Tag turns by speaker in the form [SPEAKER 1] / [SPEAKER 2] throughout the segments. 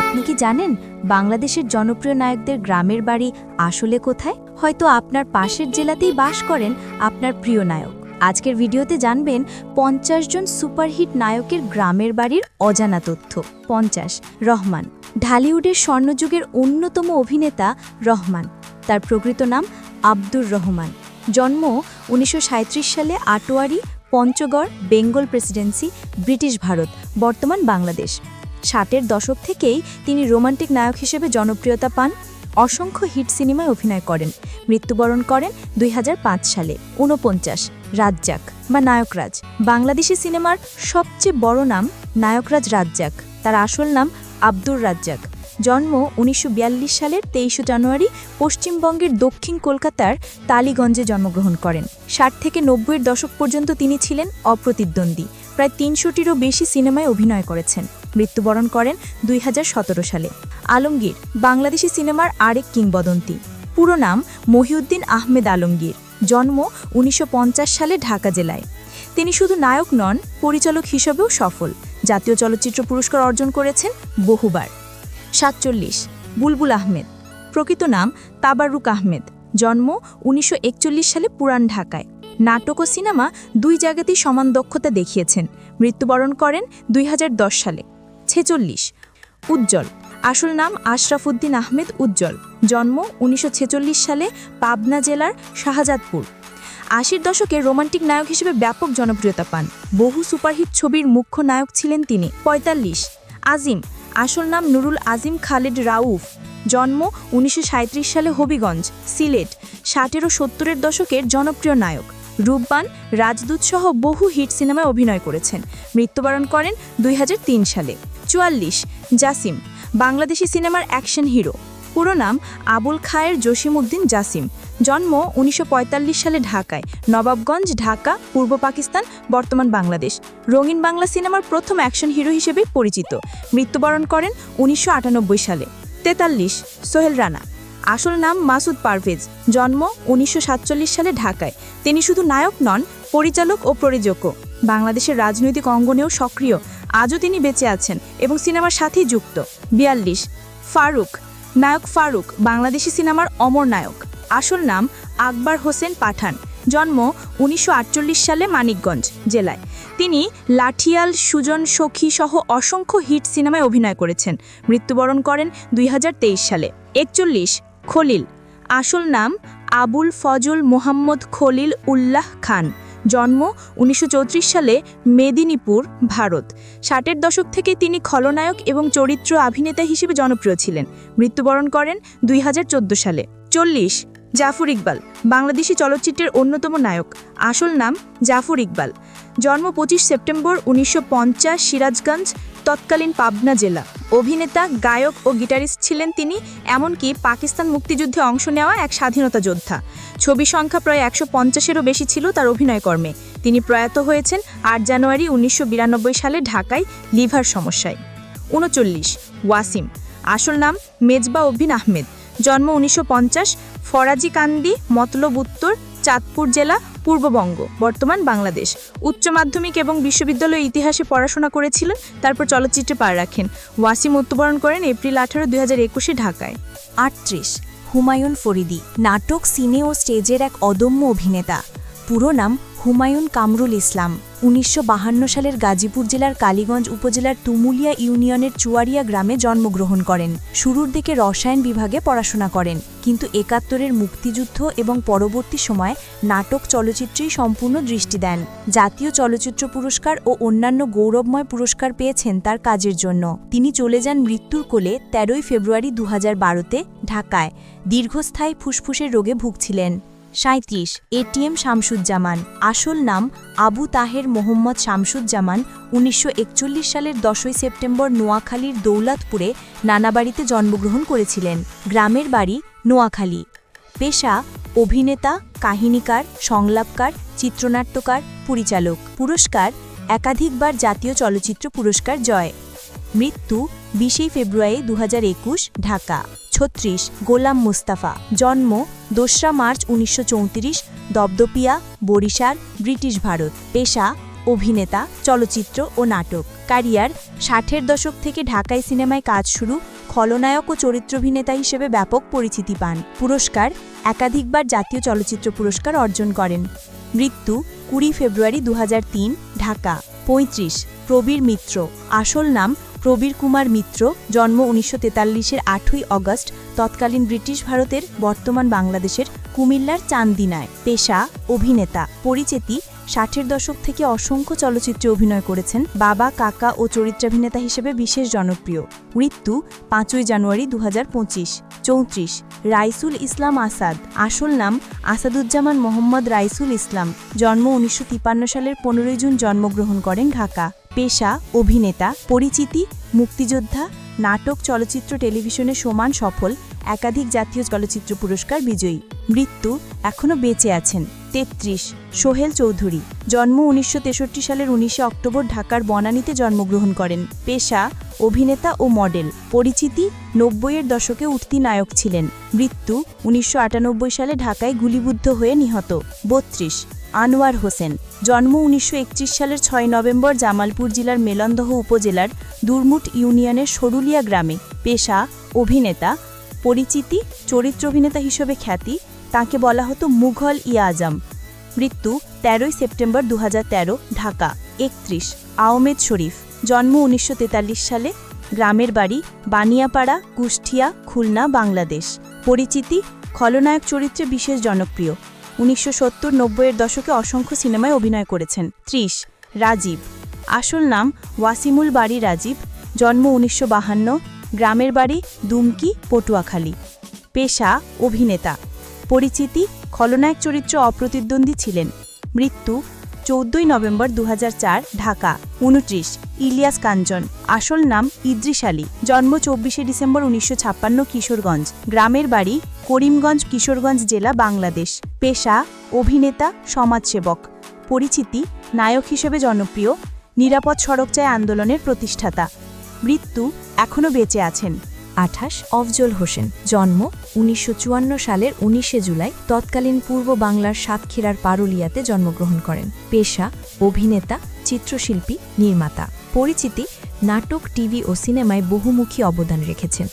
[SPEAKER 1] আপনি কি জানেন বাংলাদেশের জনপ্রিয় নায়কদের গ্রামের বাড়ি আসলে কোথায়? হয়তো আপনার পাশের জেলাতেই বাস করেন আপনার প্রিয় নায়ক। আজকের ভিডিওতে জানবেন পঞ্চাশ জন সুপারহিট নায়কের গ্রামের বাড়ির অজানা তথ্য। পঞ্চাশ, রহমান। ঢালিউডের স্বর্ণযুগের অন্যতম অভিনেতা রহমান। তার প্রকৃত নাম আব্দুর রহমান। জন্ম উনিশশো সাঁইত্রিশ সালে Atwari, Panchagarh, Bengal Presidency, British Bharat, বর্তমান বাংলাদেশ। ষাটের দশক থেকেই তিনি রোমান্টিক নায়ক হিসেবে জনপ্রিয়তা পান, অসংখ্য হিট সিনেমায় অভিনয় করেন, মৃত্যুবরণ করেন দুই হাজার পাঁচ সালে, ঊনপঞ্চাশ, রাজ্জাক বা নায়করাজ। বাংলাদেশি সিনেমার সবচেয়ে বড় নাম নায়করাজ রাজ্জাক, তার আসল নাম আব্দুর রাজ্জাক। জন্ম উনিশশো বিয়াল্লিশ সালের তেইশে জানুয়ারি পশ্চিমবঙ্গের দক্ষিণ কলকাতার তালিগঞ্জে জন্মগ্রহণ করেন। ষাট থেকে নব্বইয়ের দশক পর্যন্ত তিনি ছিলেন অপ্রতিদ্বন্দ্বী। প্রায় তিনশোটিরও বেশি সিনেমায় অভিনয় করেছেন। মৃত্যুবরণ করেন দুই হাজার সতেরো সালে। আলমগীর, বাংলাদেশি সিনেমার আরেক কিংবদন্তি। পুরো নাম মহিউদ্দিন আহমেদ আলমগীর, জন্ম উনিশশো পঞ্চাশ সালে ঢাকা জেলায়। তিনি শুধু নায়ক নন, পরিচালক হিসেবেও সফল। জাতীয় চলচ্চিত্র পুরস্কার অর্জন করেছেন বহুবার। সাতচল্লিশ, বুলবুল আহমেদ। প্রকৃত নাম তাবারুক আহমেদ, জন্ম উনিশশো একচল্লিশ সালে পুরান ঢাকায়। নাটক ও সিনেমা দুই জায়গাতেই সমান দক্ষতা দেখিয়েছেন। মৃত্যুবরণ করেন দুই হাজার দশ সালে। ছেচল্লিশ। উজ্জ্বল। আসল নাম আশরাফুদ্দিন আহমেদ উজ্জ্বল। জন্ম উনিশশো ছেচল্লিশ সালে পাবনা জেলার শাহজাদপুর। আশির দশকে রোমান্টিক নায়ক হিসেবে ব্যাপক জনপ্রিয়তা পান। বহু সুপারহিট ছবির মুখ্য নায়ক ছিলেন তিনি। পঁয়তাল্লিশ। আজিম। আসল নাম নুরুল আজিম খালেদ রাউফ। জন্ম উনিশশো সাঁইত্রিশ সালে হবিগঞ্জ, সিলেট। ষাটের ও সত্তরের দশকের জনপ্রিয় নায়ক। রূপবান, রাজদূত সহ বহু হিট সিনেমায় অভিনয় করেছেন। মৃত্যুবরণ করেন দুই হাজার তিন সালে। চুয়াল্লিশ, জাসিম, বাংলাদেশি সিনেমার অ্যাকশন হিরো। পুরো নাম আবুল খায়ের জসিমউদ্দিন জাসিম। জন্ম উনিশশো পঁয়তাল্লিশ সালে ঢাকায়, নবাবগঞ্জ, ঢাকা, পূর্ব পাকিস্তান, বর্তমান বাংলাদেশ। রঙিন বাংলা সিনেমার প্রথম অ্যাকশন হিরো হিসেবে পরিচিত। মৃত্যুবরণ করেন উনিশশো আটানব্বই সালে। তেতাল্লিশ, সোহেল রানা। আসল নাম মাসুদ পারভেজ। জন্ম উনিশশো সাতচল্লিশ সালে ঢাকায়। তিনি শুধু নায়ক নন, পরিচালক ও প্রযোজকও। বাংলাদেশের রাজনৈতিক অঙ্গনেও সক্রিয়। আজও তিনি বেঁচে আছেন এবং সিনেমার সাথেই যুক্ত। বিয়াল্লিশ, ফারুক, নায়ক ফারুক, বাংলাদেশি সিনেমার অমর নায়ক। আসল নাম আকবর হোসেন পাঠান। জন্ম উনিশশো আটচল্লিশ সালে মানিকগঞ্জ জেলায়। তিনি লাঠিয়াল, সুজন, সখী সহ অসংখ্য হিট সিনেমায় অভিনয় করেছেন। মৃত্যুবরণ করেন দুই হাজার তেইশ সালে। একচল্লিশ, খলিল। আসল নাম আবুল ফজল মোহাম্মদ খলিল উল্লাহ খান। জন্ম উনিশশো চৌত্রিশ সালে মেদিনীপুর, ভারত। ষাটের দশক থেকে তিনি খলনায়ক এবং চরিত্র অভিনেতা হিসেবে জনপ্রিয় ছিলেন। মৃত্যুবরণ করেন দুই হাজার চোদ্দ সালে। চল্লিশ, জাফর ইকবাল, বাংলাদেশি চলচ্চিত্রের অন্যতম নায়ক। আসল নাম জাফর ইকবাল। জন্ম পঁচিশ সেপ্টেম্বর উনিশশো পঞ্চাশ সিরাজগঞ্জ, তৎকালীন পাবনা জেলা। অভিনেতা, গায়ক ও গিটারিস্ট ছিলেন তিনি, এমনকি পাকিস্তান মুক্তিযুদ্ধে অংশ নেওয়া এক স্বাধীনতা যোদ্ধা। ছবি সংখ্যা প্রায় একশো পঞ্চাশেরও বেশি ছিল তার অভিনয় কর্মে তিনি প্রয়াত হয়েছেন আট জানুয়ারি উনিশশো বিরানব্বই সালে ঢাকায় লিভার সমস্যায়। উনচল্লিশ, ওয়াসিম। আসল নাম মেজবা উদ্দিন আহমেদ। জন্ম উনিশশো পঞ্চাশ, ফরাজি কান্দি, মতলব উত্তর, চাঁদপুর জেলা পূর্ববঙ্গ, বর্তমান বাংলাদেশ। উচ্চ মাধ্যমিক এবং বিশ্ববিদ্যালয় ইতিহাসে পড়াশোনা করেছিলেন, তারপর চলচ্চিত্রে পা রাখেন। ওয়াসিম মৃত্যুবরণ করেন এপ্রিল আঠারো দুই হাজার একুশে ঢাকায়। আটত্রিশ, হুমায়ুন ফরিদি, নাটক, সিনে ও স্টেজের এক অদম্য অভিনেতা। পুরো নাম হুমায়ুন কামরুল ইসলাম, উনিশশো সালের গাজীপুর জেলার কালীগঞ্জ উপজেলার তুমুলিয়া ইউনিয়নের চুয়ারিয়া গ্রামে জন্মগ্রহণ করেন। শুরুর দিকে রসায়ন বিভাগে পড়াশোনা করেন, কিন্তু একাত্তরের মুক্তিযুদ্ধ এবং পরবর্তী সময় নাটক চলচ্চিত্রেই সম্পূর্ণ দৃষ্টি দেন। জাতীয় চলচ্চিত্র পুরস্কার ও অন্যান্য গৌরবময় পুরস্কার পেয়েছেন তার কাজের জন্য। তিনি চলে যান মৃত্যুর কোলে তেরোই ফেব্রুয়ারি দু তে ঢাকায়। দীর্ঘস্থায়ী ফুসফুসের রোগে ভুগছিলেন। সাঁত্রিশ এটিএম শামসুজ্জামান। আসল নাম আবু তাহের মোহাম্মদ শামসুজ্জামান উনিশশো একচল্লিশ সালের দশই সেপ্টেম্বর নোয়াখালীর দৌলতপুরে নানাবাড়িতে জন্মগ্রহণ করেছিলেন। গ্রামের বাড়ি নোয়াখালী। পেশা অভিনেতা, কাহিনীকার, সংলাপকার, চিত্রনাট্যকার, পরিচালক। পুরস্কার, একাধিকবার জাতীয় চলচ্চিত্র পুরস্কার জয়। মৃত্যু বিশেই ফেব্রুয়ারি দু হাজার একুশ, ঢাকা। ছত্রিশ, গোলাম মুস্তাফা। জন্ম দোসরা মার্চ উনিশশো চৌত্রিশ, দবদপিয়া, বরিশাল, ব্রিটিশ ভারত। পেশা, অভিনেতা, চলচ্চিত্র ও নাটক। ক্যারিয়ার, ষাটের দশক থেকে ঢাকায় সিনেমায় কাজ শুরু, খলনায়ক ও চরিত্রাভিনেতা হিসেবে ব্যাপক পরিচিতি পান। পুরস্কার, একাধিকবার জাতীয় চলচ্চিত্র পুরস্কার অর্জন করেন। মৃত্যু, কুড়ি ফেব্রুয়ারি দু হাজার তিন, ঢাকা। পঁয়ত্রিশ, প্রবীর মিত্র। আসল নাম প্রবীর কুমার মিত্র, জন্ম উনিশশো তেতাল্লিশের আটই অগস্ট, তৎকালীন ব্রিটিশ ভারতের বর্তমান বাংলাদেশের কুমিল্লার চান্দিনায়। পেশা, অভিনেতা, পরিচিতি, ষাটের দশক থেকে অসংখ্য চলচ্চিত্রে অভিনয় করেছেন, বাবা, কাকা ও চরিত্রাভিনেতা হিসেবে বিশেষ জনপ্রিয়। মৃত্যু পাঁচই জানুয়ারি দু চৌত্রিশ, রাইসুল ইসলাম আসাদ। আসল নাম আসাদুজ্জামান মোহাম্মদ রাইসুল ইসলাম। জন্ম উনিশশো সালের পনেরোই জুন জন্মগ্রহণ করেন ঢাকা। পেশা, অভিনেতা, পরিচিতি, মুক্তিযোদ্ধা, নাটক, চলচ্চিত্র, টেলিভিশনে সমান সফল, একাধিক জাতীয় চলচ্চিত্র পুরস্কার বিজয়ী। মৃত্যু এখনও বেঁচে আছেন। তেত্রিশ, সোহেল চৌধুরী। জন্ম উনিশশো তেষট্টি সালের উনিশে অক্টোবর ঢাকার বনানীতে জন্মগ্রহণ করেন। পেশা, অভিনেতা ও মডেল। পরিচিতি, নব্বইয়ের দশকে উঠতি নায়ক ছিলেন। মৃত্যু উনিশশো আটানব্বই সালে ঢাকায় গুলিবুদ্ধ হয়ে নিহত। বত্রিশ আনোয়ার হোসেন। জন্ম উনিশশো একত্রিশ সালের ছয় নভেম্বর জামালপুর জেলার মেলন্দহ উপজেলার দুর্মুট ইউনিয়নের সরুলিয়া গ্রামে। পেশা, অভিনেতা, পরিচিতি, চরিত্র অভিনেতা হিসেবে খ্যাতি, তাকে বলা হতো মুঘল ই আজম। মৃত্যু তেরোই সেপ্টেম্বর দু হাজার তেরো, ঢাকা, একত্রিশ, আহমেদ শরীফ। জন্ম উনিশশো তেতাল্লিশ সালে, গ্রামের বাড়ি, বানিয়াপাড়া কুষ্টিয়া খুলনা, বাংলাদেশ। পরিচিতি, খলনায়ক চরিত্রে বিশেষ জনপ্রিয়। উনিশশো সত্তর নব্বইয়ের দশকে অসংখ্য সিনেমায় অভিনয় করেছেন। ত্রিশ, রাজীব। আসল নাম ওয়াসিমুল বাড়ি রাজীব, জন্ম উনিশশো বাহান্ন, গ্রামের বাড়ি দুমকি, পটুয়াখালী। পেশা, অভিনেতা। পরিচিতি, খলনায়ক চরিত্র অপ্রতিদ্বন্দ্বী ছিলেন। মৃত্যু, চৌদ্দই নভেম্বর দু হাজার চার, ঢাকা। উনত্রিশ, ইলিয়াস কাঞ্চন। আসল নাম ইদ্রিস আলী। জন্ম চব্বিশে ডিসেম্বর উনিশশো ছাপ্পান্ন, কিশোরগঞ্জ। গ্রামের বাড়ি করিমগঞ্জ, কিশোরগঞ্জ জেলা বাংলাদেশ। পেশা, অভিনেতা, সমাজসেবক। পরিচিতি, নায়ক হিসেবে জনপ্রিয়, নিরাপদ সড়ক চায় আন্দোলনের প্রতিষ্ঠাতা। মৃত্যু এখনও বেঁচে আছেন। আঠাশ, অফজল হোসেন। জন্ম উনিশশো চুয়ান্ন সালের উনিশে জুলাই, তৎকালীন পূর্ব বাংলার সাতক্ষীরার পারুলিয়াতে জন্মগ্রহণ করেন। পেশা, অভিনেতা, চিত্রশিল্পী, নির্মাতা। পরিচিতি, নাটক, টিভি ও সিনেমায় বহুমুখী অবদান রেখেছেন।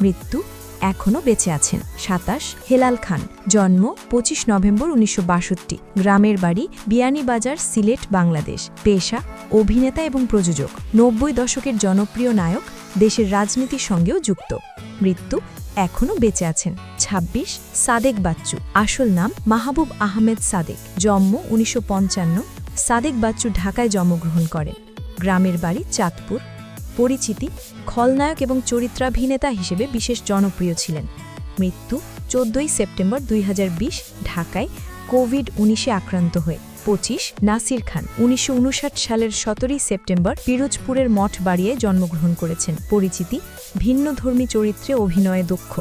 [SPEAKER 1] মৃত্যু এখনও বেঁচে আছেন। সাতাশ, হেলাল খান। জন্ম পঁচিশ নভেম্বর উনিশশো বাষট্টি। গ্রামের বাড়ি বিয়ানীবাজার, সিলেট, বাংলাদেশ। পেশা, অভিনেতা এবং প্রযোজক। নব্বই দশকের জনপ্রিয় নায়ক, দেশের রাজনীতির সঙ্গেও যুক্ত। মৃত্যু এখনও বেঁচে আছেন। ২৬ সাদেক বাচ্চু। আসল নাম মাহবুব আহমেদ সাদেক। জন্ম উনিশশো পঞ্চান্ন। সাদেক বাচ্চু ঢাকায় জন্মগ্রহণ করেন। গ্রামের বাড়ি চাঁদপুর। পরিচিতি, খলনায়ক এবং চরিত্রাভিনেতা হিসেবে বিশেষ জনপ্রিয় ছিলেন। মৃত্যু চোদ্দই সেপ্টেম্বর দুই হাজার বিশ ঢাকায় কোভিড উনিশে আক্রান্ত হয়ে। পঁচিশ নাসির খান উনিশশো উনষাট সালের সতেরোই সেপ্টেম্বর পিরোজপুরের মঠ বাড়িয়ে জন্মগ্রহণ করেছেন। পরিচিতি, ভিন্নধর্মী চরিত্রে অভিনয়ে দক্ষ।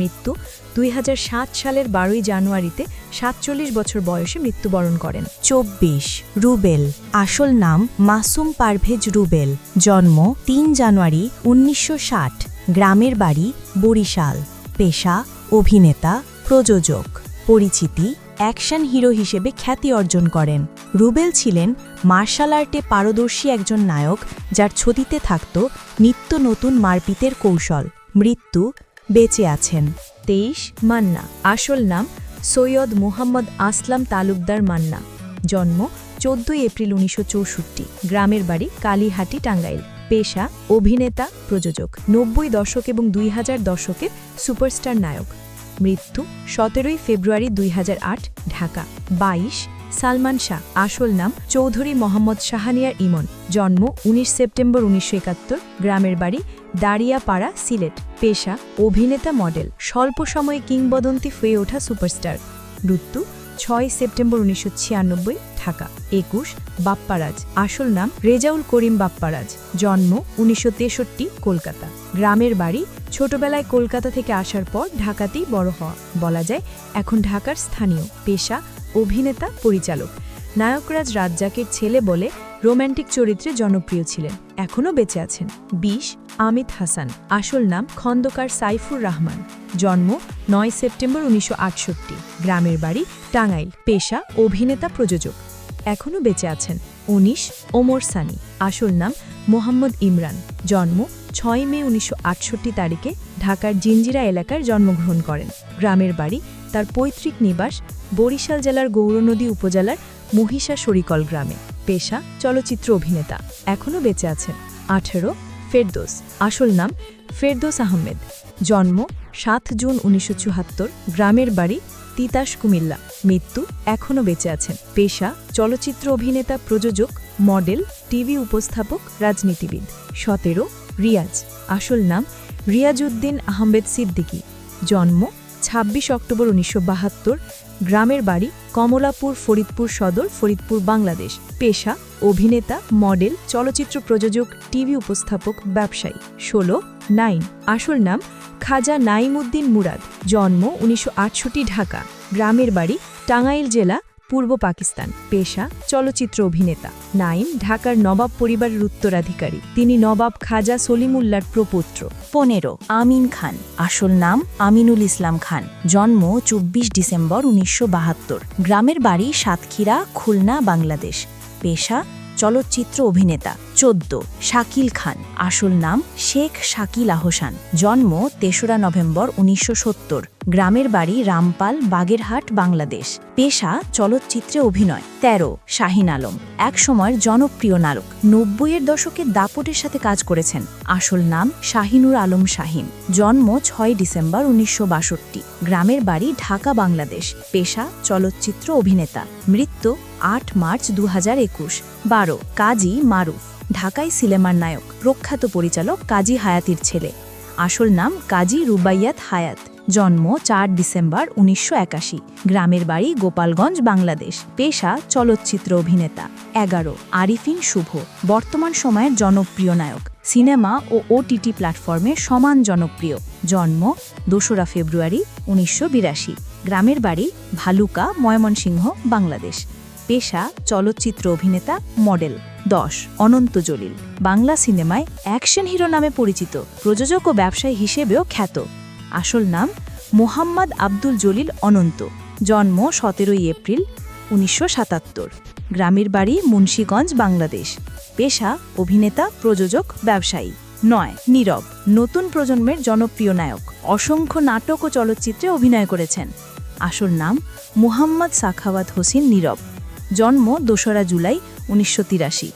[SPEAKER 1] মৃত্যু দুই হাজার সাত সালের বারোই জানুয়ারিতে সাতচল্লিশ বছর বয়সে মৃত্যুবরণ করেন। চব্বিশ, রুবেল। আসল নাম মাসুম পারভেজ রুবেল। জন্ম তিন জানুয়ারি উনিশশো গ্রামের বাড়ি বরিশাল। পেশা, অভিনেতা, প্রযোজক। পরিচিতি, অ্যাকশন হিরো হিসেবে খ্যাতি অর্জন করেন। রুবেল ছিলেন মার্শাল আর্টে পারদর্শী একজন নায়ক, যার ছবিতে থাকত নিত্য নতুন মারপিতের কৌশল। মৃত্যু বেঁচে আছেন। তেইশ মান্না, আসল নাম সৈয়দ মোহাম্মদ আসলাম তালুকদার মান্না। জন্ম চোদ্দই এপ্রিল উনিশশো চৌষট্টি, গ্রামের বাড়ি কালীহাটি, টাঙ্গাইল। পেশা, অভিনেতা, প্রযোজক। নব্বই দশক এবং দুই হাজার দশকের সুপারস্টার নায়ক। মৃত্যু সতেরোই ফেব্রুয়ারি দুই হাজার আট, ঢাকা। বাইশ সালমান শাহ, আসল নাম চৌধুরী মোহাম্মদ শাহানিয়ার ইমন। জন্ম ১৯ সেপ্টেম্বর উনিশশো একাত্তর, গ্রামের বাড়ি দাঁড়িয়াপাড়া, সিলেট। পেশা, অভিনেতা, মডেল। স্বল্প সময়ে কিংবদন্তি হয়ে ওঠা সুপারস্টার। মৃত্যু ছয় সেপ্টেম্বর উনিশশো ছিয়ানব্বই, ঢাকা। একুশ, বাপ্পারাজ। আসল নাম রেজাউল করিম বাপ্পারাজ। জন্ম উনিশশো তেষট্টি, কলকাতা। গ্রামের বাড়ি ছোটবেলায় কলকাতা থেকে আসার পর ঢাকাতেই বড় হওয়া। বলা যায় এখন ঢাকার স্থানীয়। পেশা অভিনেতা, পরিচালক। নায়করাজ রাজ্জাকের ছেলে বলে রোম্যান্টিক চরিত্রে জনপ্রিয় ছিলেন। এখনও বেঁচে আছেন। বিশ, আমিত হাসান। আসল নাম খন্দকার সাইফুর রহমান। জন্ম নয় সেপ্টেম্বর উনিশশো গ্রামের বাড়ি টাঙ্গাইল। পেশা অভিনেতা, প্রযোজক। এখনও বেঁচে আছেন।
[SPEAKER 2] উনিশ, ওমর সানি। আসল নাম মোহাম্মদ ইমরান। জন্ম ছয় মে উনিশশো আটষট্টি তারিখে ঢাকার জিঞ্জিরা এলাকার জন্মগ্রহণ করেন। গ্রামের বাড়ি তার পৈতৃক নিবাস বরিশাল জেলার গৌরনদী উপজেলার মহিষা শরিকল গ্রামে। পেশা, চলচ্চিত্র অভিনেতা। এখনও বেঁচে আছেন। আঠেরো, ফেরদোস। আসল নাম ফেরদোস আহমেদ। জন্ম সাত জুন উনিশশো গ্রামের বাড়ি তিতাস কুমিল্লা। মৃত্যু এখনও বেঁচে আছেন। পেশা, চলচ্চিত্র অভিনেতা, প্রযোজক, মডেল, টিভি উপস্থাপক, রাজনীতিবিদ। সতেরো, রিয়াজ। আসল নাম রিয়াজউদ্দিন আহমেদ সিদ্দিকী। জন্ম ২৬ অক্টোবর উনিশশো বাহাত্তর গ্রামের বাড়ি কমলাপুর ফরিদপুর সদর, ফরিদপুর বাংলাদেশ। পেশা, অভিনেতা, মডেল, চলচ্চিত্র প্রযোজক, টিভি উপস্থাপক, ব্যবসায়ী। ষোলো, নাইন। আসল নাম খাজা নাইমুদ্দিন মুরাদ। জন্ম উনিশশো আটষট্টি ঢাকা। গ্রামের বাড়ি টাঙ্গাইল জেলা পূর্ব পাকিস্তান, পেশা, চলচ্চিত্র অভিনেতা। নাইন ঢাকার নবাব পরিবারের উত্তরাধিকারী। তিনি নবাব খাজা সলিমুল্লার প্রপুত্র।
[SPEAKER 1] পনেরো, আমিন খান। আসল নাম আমিনুল ইসলাম খান। জন্ম চব্বিশ ডিসেম্বর উনিশশো বাহাত্তর। গ্রামের বাড়ি সাতক্ষীরা, খুলনা, বাংলাদেশ। পেশা, চলচ্চিত্র অভিনেতা। চোদ্দ, শাকিল খান। আসল নাম শেখ শাকিল আহসান। জন্ম তেসরা নভেম্বর উনিশশো সত্তর। গ্রামের বাড়ি রামপাল, বাগেরহাট, বাংলাদেশ। পেশা চলচ্চিত্রে অভিনয়। ১৩ শাহিন আলম। এক সময়ের জনপ্রিয় নায়ক নব্বইয়ের দশকে দাপটের সাথে কাজ করেছেন। আসল নাম শাহিনুর আলম শাহিন। জন্ম ছয় ডিসেম্বর উনিশশো বাষট্টি। গ্রামের বাড়ি ঢাকা, বাংলাদেশ। পেশা চলচ্চিত্র অভিনেতা। মৃত্যু আট মার্চ দু হাজার একুশ। বারো, কাজী মারুফ। ঢাকায় সিনেমার নায়ক, প্রখ্যাত পরিচালক কাজী হায়াতির ছেলে। আসল নাম কাজী রুবাইয়াত হায়াত। জন্ম চার ডিসেম্বর উনিশশো একাশি। গ্রামের বাড়ি গোপালগঞ্জ, বাংলাদেশ। পেশা চলচ্চিত্র অভিনেতা। এগারো, আরিফিন শুভ। বর্তমান সময়ের জনপ্রিয় নায়ক। সিনেমা ও ওটিটি প্ল্যাটফর্মে সমান জনপ্রিয়। জন্ম দোসরা ফেব্রুয়ারি উনিশশো বিরাশি। গ্রামের বাড়ি ভালুকা, ময়মনসিংহ, বাংলাদেশ। পেশা চলচ্চিত্র অভিনেতা, মডেল। দশ, অনন্ত জলিল। বাংলা সিনেমায় অ্যাকশন হিরো নামে পরিচিত, প্রযোজক ও ব্যবসায়ী হিসেবেও খ্যাত। আসল নাম মোহাম্মদ আব্দুল জলিল অনন্ত। জন্ম সতেরোই এপ্রিল উনিশশো সাতাত্তর। গ্রামের বাড়ি মুন্সীগঞ্জ, বাংলাদেশ। পেশা, অভিনেতা, প্রযোজক, ব্যবসায়ী। নয়, নীরব। নতুন প্রজন্মের জনপ্রিয় নায়ক। অসংখ্য নাটক ও চলচ্চিত্রে অভিনয় করেছেন। আসল নাম মুহাম্মদ সাখাওয়াত হোসেন নীরব। জন্ম দোসরা জুলাই উনিশশো তিরাশি।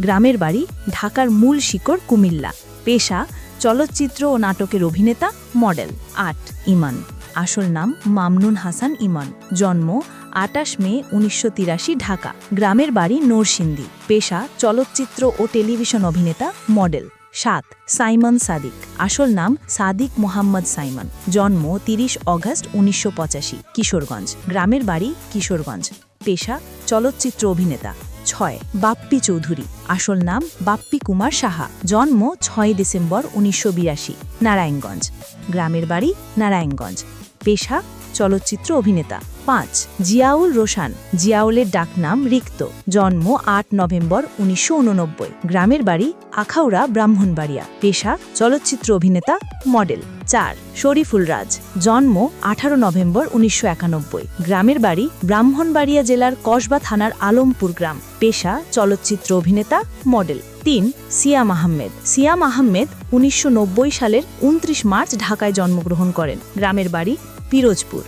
[SPEAKER 1] গ্রামের বাড়ি ঢাকার মূল শিকড় কুমিল্লা। পেশা, চলচ্চিত্র ও নাটকের অভিনেতা, মডেল। আট, ইমান। আসল নাম মামনুন হাসান ইমান। জন্ম আটাশ মে উনিশশো তিরাশি ঢাকা। গ্রামের বাড়ি নরসিংদী। পেশা, চলচ্চিত্র ও টেলিভিশন অভিনেতা, মডেল। সাত, সাইমন সাদিক। আসল নাম সাদিক মোহাম্মদ সাইমন। জন্ম তিরিশ অগস্ট উনিশশো পঁচাশি, কিশোরগঞ্জ। গ্রামের বাড়ি কিশোরগঞ্জ। পেশা, চলচ্চিত্র অভিনেতা। ছয়, বাপ্পি চৌধুরী। আসল নাম বাপ্পি কুমার সাহা। জন্ম ছয় ডিসেম্বর উনিশশো বিরাশি, নারায়ণগঞ্জ। গ্রামের বাড়ি নারায়ণগঞ্জ। পেশা, চলচ্চিত্র অভিনেতা। পাঁচ, জিয়াউল রোশান। জিয়াউলের ডাকনাম রিক্ত। জন্ম আট নভেম্বর উনিশশো উননব্বই। গ্রামের বাড়ি আখাউড়া ব্রাহ্মণবাড়িয়া। পেশা, চলচ্চিত্র অভিনেতা, মডেল। চার, শরীফুল রাজ। জন্ম আঠারো নভেম্বর উনিশশো একানব্বই। গ্রামের বাড়ি ব্রাহ্মণবাড়িয়া জেলার কসবা থানার আলমপুর গ্রাম। পেশা, চলচ্চিত্র অভিনেতা, মডেল। তিন, সিয়াম আহমেদ। সিয়াম আহমেদ উনিশশো নব্বই সালের উনত্রিশ মার্চ ঢাকায় জন্মগ্রহণ করেন। গ্রামের বাড়ি পিরোজপুর।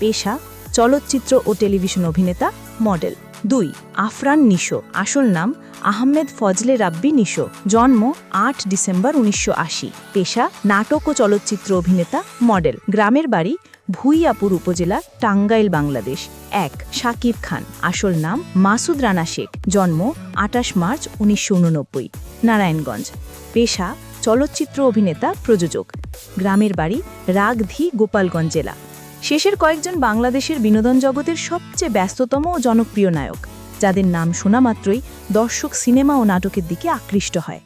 [SPEAKER 1] পেশা, চলচ্চিত্র ও টেলিভিশন অভিনেতা, মডেল। দুই, আফরান নিশো। আসল নাম আহমেদ ফজলে রাব্বি নিশো। জন্ম আট ডিসেম্বর উনিশশো আশি। পেশা, নাটক ও চলচ্চিত্র অভিনেতা, মডেল। গ্রামের বাড়ি ভুইয়াপুর উপজেলা, টাঙ্গাইল, বাংলাদেশ। এক শাকিব খান। আসল নাম মাসুদ রানা শেখ। জন্ম আটাশ মার্চ উনিশশো উননব্বই। নারায়ণগঞ্জ। পেশা, চলচ্চিত্র অভিনেতা, প্রযোজক। গ্রামের বাড়ি রাগধি, গোপালগঞ্জ জেলা। শেষের কয়েকজন বাংলাদেশের বিনোদন জগতের সবচেয়ে ব্যস্ততম ও জনপ্রিয় নায়ক, যাদের নাম শোনা মাত্রই দর্শক সিনেমা ও নাটকের দিকে আকৃষ্ট হয়।